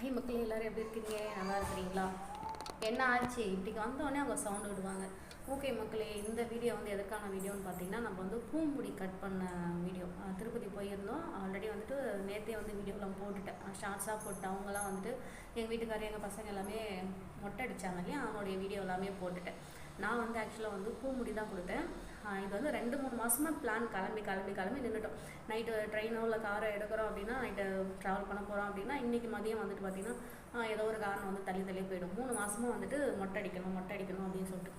High மக்களே எல்லாரும் எப்படி இருக்கீங்க? நல்லா இருக்கிறீங்களா? என்ன ஆச்சு? இப்படிக்கு வந்தோடனே அவங்க சவுண்டு விடுவாங்க. ஓகே மக்களே இந்த வீடியோ வந்து எதுக்கான வீடியோன்னு பார்த்தீங்கன்னா நம்ம வந்து பூம்புடி கட் பண்ண வீடியோ திருப்பதி போயிருந்தோம். ஆல்ரெடி வந்துட்டு நேற்றே வந்து வீடியோலாம் போட்டுட்டேன். ஷார்ட்ஸாக போட்டு அவங்களாம் வந்துட்டு எங்கள் வீட்டுக்காரர் எங்கள் பசங்க எல்லாமே மொட்டை அடித்தாங்க இல்லையா? அவனுடைய வீடியோ எல்லாமே போட்டுட்டேன். நான் வந்து ஆக்சுவலாக வந்து பூமுடி தான் கொடுத்தேன். இது வந்து ரெண்டு மூணு மாதமாக பிளான் கிளம்பி கிளம்பி கிளம்பி நின்றுட்டோம் நைட்டு ட்ரெயினோ இல்லை காரோ எடுக்கிறோம் அப்படின்னா நைட்டு ட்ராவல் பண்ண போகிறோம் அப்படின்னா இன்றைக்கி மதியம் வந்துட்டு பார்த்திங்கன்னா ஏதோ ஒரு காரணம் வந்து தள்ளி தள்ளி போயிடும். மூணு மாதமாக வந்துட்டு மொட்டை அடிக்கணும் மொட்டை அடிக்கணும் அப்படின்னு சொல்லிட்டு.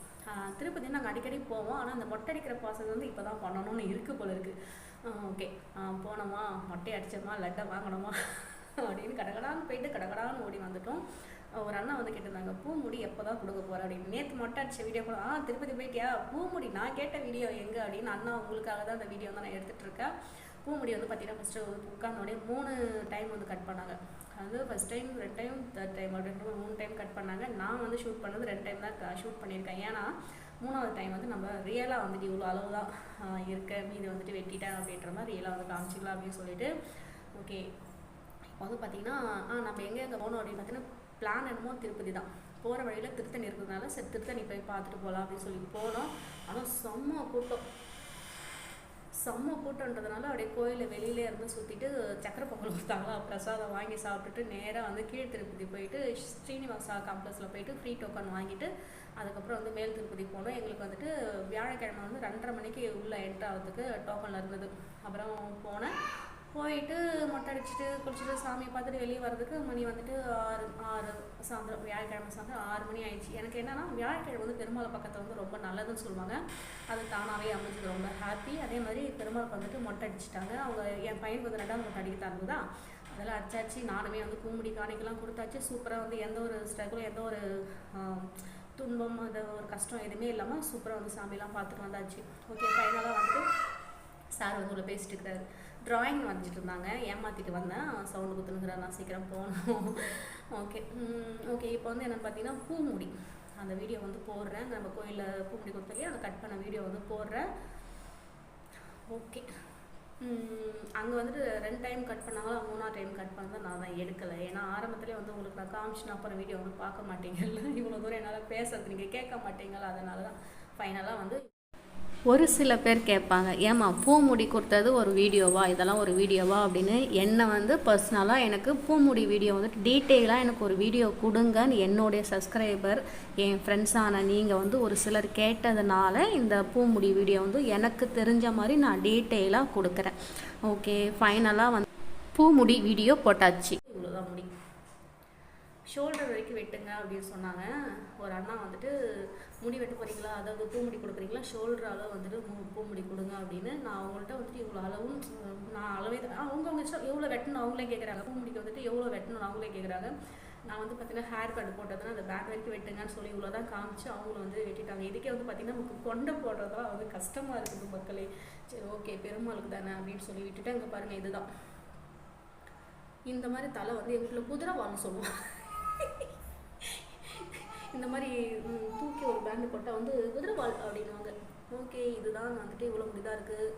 திருப்பதி நாங்கள் அடிக்கடி போவோம். ஆனால் அந்த மொட்டை அடிக்கிற ப்ராசஸ் வந்து இப்போ தான் பண்ணணும்னு இருக்கு போல இருக்குது ஓகே போனோமா? மொட்டை அடிச்சோமா? லட்டை வாங்கினோமா? அப்படின்னு கடகடான்னு போயிட்டு கடகடான்னு ஓடி வந்துட்டோம். ஒரு அண்ணா வந்து கேட்டிருந்தாங்க பூமுடி எப்போ தான் கொடுக்க போகிற அப்படின்னு. நேற்று மொட்டை அடிச்ச வீடியோ கூட ஆ திருப்பதி போயிட்டியா? பூமுடி நான் கேட்ட வீடியோ எங்கே? அப்படின்னு அண்ணா உங்களுக்காக தான் அந்த வீடியோ வந்து நான் எடுத்துகிட்டு இருக்கேன். பூமுடி வந்து பார்த்தீங்கன்னா ஃபஸ்ட்டு உட்காந்தோடனே மூணு டைம் வந்து கட் பண்ணாங்க. அது ஃபஸ்ட் டைம் ரெண்டு டைம் தேர்ட் டைம் அப்படின்ற மூணு டைம் கட் பண்ணாங்க. நான் வந்து ஷூட் பண்ணது ரெண்டு டைம் தான் ஷூட் பண்ணியிருக்கேன். ஏன்னா மூணாவது டைம் வந்து நம்ம ரியலாக வந்துட்டு இவ்வளோ அளவு தான் இருக்க. மீது வந்துட்டு வெட்டிட்டேன் அப்படின்ற மாதிரி ரியலாக வந்து காமிச்சிக்கலாம் அப்படின்னு சொல்லிட்டு. ஓகே இப்போ வந்து பார்த்தீங்கன்னா ஆ நம்ம எங்கே எங்கே போகணும்? அப்படின்னு பார்த்தீங்கன்னா பிளான் என்னமோ திருப்பதி தான். போகிற வழியில் திருத்தணி இருக்கிறதுனால சரி திருத்தணி போய் பார்த்துட்டு போகலாம் அப்படின்னு சொல்லி போனோம். ஆனால் செம்ம கூட்டம். செம்ம கூட்டன்றதுனால அப்படியே கோயிலில் வெளியிலே இருந்து சுற்றிட்டு சக்கரை பொங்கல் கொடுத்தாங்களா பிரசாதம் வாங்கி சாப்பிட்டுட்டு நேராக வந்து கீழ் திருப்பதி போயிட்டு ஸ்ரீனிவாசா காம்ப்ளெக்ஸில் போயிட்டு ஃப்ரீ டோக்கன் வாங்கிட்டு அதுக்கப்புறம் வந்து மேல் திருப்பதி போனோம். எங்களுக்கு வந்துட்டு வியாழக்கிழமை வந்து ரெண்டரை மணிக்கு உள்ளே என்ட்ரு ஆகிறதுக்கு டோக்கனில் இருந்தது. அப்புறம் போனேன். போயிட்டு மொட்டை அடிச்சுட்டு குளிச்சுட்டு சாமி பார்த்துட்டு வெளியே வர்றதுக்கு மணி வந்துட்டு ஆறு ஆறு சாயந்தரம் வியாழக்கிழமை சாயந்தரம் ஆறு மணி ஆயிடுச்சு. எனக்கு என்னன்னா வியாழக்கிழமை வந்து பெருமாள் பக்கத்தில் வந்து ரொம்ப நல்லதுன்னு சொல்லுவாங்க. அது தானாகவே அமைஞ்சது. ரொம்ப ஹாப்பி அதே மாதிரி பெருமாளுக்கு வந்துட்டு மொட்டை அடிச்சிட்டாங்க. அவங்க என் பையனுக்கு வந்து ரெண்டாவது மொட்டை அடிக்க தருந்ததா அதெல்லாம் அடிச்சாச்சு. நானுமே வந்து பூமுடி காணிக்கெல்லாம் கொடுத்தாச்சு. சூப்பராக வந்து எந்த ஒரு ஸ்ட்ரகிளும் எந்த ஒரு துன்பம் அந்த ஒரு கஷ்டம் எதுவுமே இல்லாமல் சூப்பராக வந்து சாமிலாம் பார்த்துட்டு வந்தாச்சு. ஓகே ஃபைனலாக வந்துட்டு சார் வந்து உள்ள பேசிட்டு இருக்கிறாரு ட்ராயிங் வரைஞ்சிட்டு இருந்தாங்க. ஏமாற்றிட்டு வந்தேன். சவுண்டு குத்துனுங்கிறார் நான் சீக்கிரம் போகணும். ஓகே ஓகே இப்போ வந்து என்னென்னு பார்த்தீங்கன்னா பூமுடி. அந்த வீடியோ வந்து போடுறேன். நம்ம கோயிலில் பூமுடி கொடுத்தலையே அதை கட் பண்ண வீடியோ வந்து போடுறேன். ஓகே அங்கே வந்துட்டு ரெண்டு டைம் கட் பண்ணாங்களா? மூணாவது டைம் கட் பண்ணதை நான் தான் எடுக்கலை. ஏன்னா ஆரம்பத்துலேயே வந்து உங்களுக்கு நான் காமிச்சினா அப்புறம் வீடியோ வந்து பார்க்க மாட்டீங்கல்ல? இவ்வளோ தூரம் என்னால் பேசுறது நீங்கள் கேட்க மாட்டீங்களா அதனால தான் ஃபைனலாக வந்து ஒரு சில பேர் கேட்பாங்க ஏம்மா பூமுடி கொடுத்தது ஒரு வீடியோவா? இதெல்லாம் ஒரு வீடியோவா? அப்படின்னு என்னை வந்து பர்சனலாக எனக்கு பூமுடி வீடியோ வந்துட்டு டீட்டெயிலாக எனக்கு ஒரு வீடியோ கொடுங்கன்னு என்னுடைய சப்ஸ்கிரைபர் என் ஃப்ரெண்ட்ஸான நீங்கள் வந்து ஒரு சிலர் கேட்டதுனால இந்த பூமுடி வீடியோ வந்து எனக்கு தெரிஞ்ச மாதிரி நான் டீட்டெயிலாக கொடுக்குறேன். ஓகே ஃபைனலாக வந்து பூமுடி வீடியோ போட்டாச்சு. இவ்வளோதான் முடி ஷோல்டர் வரைக்கும் வெட்டுங்க அப்படின்னு சொன்னாங்க. ஒரு அண்ணா வந்துட்டு முடி வெட்ட போறீங்களா? அதாவது பூமுடி கொடுக்குறீங்களா? ஷோல்டர் அளவு வந்துட்டு பூ- பூமுடி கொடுங்க அப்படின்னு நான் அவங்கள்ட்ட வந்துட்டு இவ்வளோ அளவும் நான் அளவே தான் அவங்க அவங்க இஷ்டம் எவ்வளோ வெட்டணும்? அவங்களே கேட்குறாங்க பூமுடிக்கு வந்துட்டு எவ்வளோ வெட்டணும் அவங்களே கேட்குறாங்க நான் வந்து பார்த்தீங்கன்னா ஹேர் கட் போட்டதுன்னா அந்த பேக் வரைக்கும் வெட்டுங்கன்னு சொல்லி இவ்வளோ தான் காமிச்சு அவங்களும் வந்து வெட்டிட்டாங்க. இதுக்கே வந்து பார்த்தீங்கன்னா நமக்கு கொண்டை போடுறதா வந்து கஷ்டமாக இருக்குது மக்களே. சரி ஓகே பெருமாளுக்கு தானே அப்படின்னு சொல்லி விட்டுட்டு அங்கே பாருங்கள் இதுதான். இந்த மாதிரி தலை வந்து எங்களுக்குள்ள குதிரை வாங்க சொல்லுவோம் இந்த மாதிரி தூக்கி ஒரு பேண்டு போட்டால் வந்து குதிரைவால் அப்படின்னுவாங்க. ஓகே இதுதான் வந்துட்டு இவ்வளோ முடிதாக இருக்குது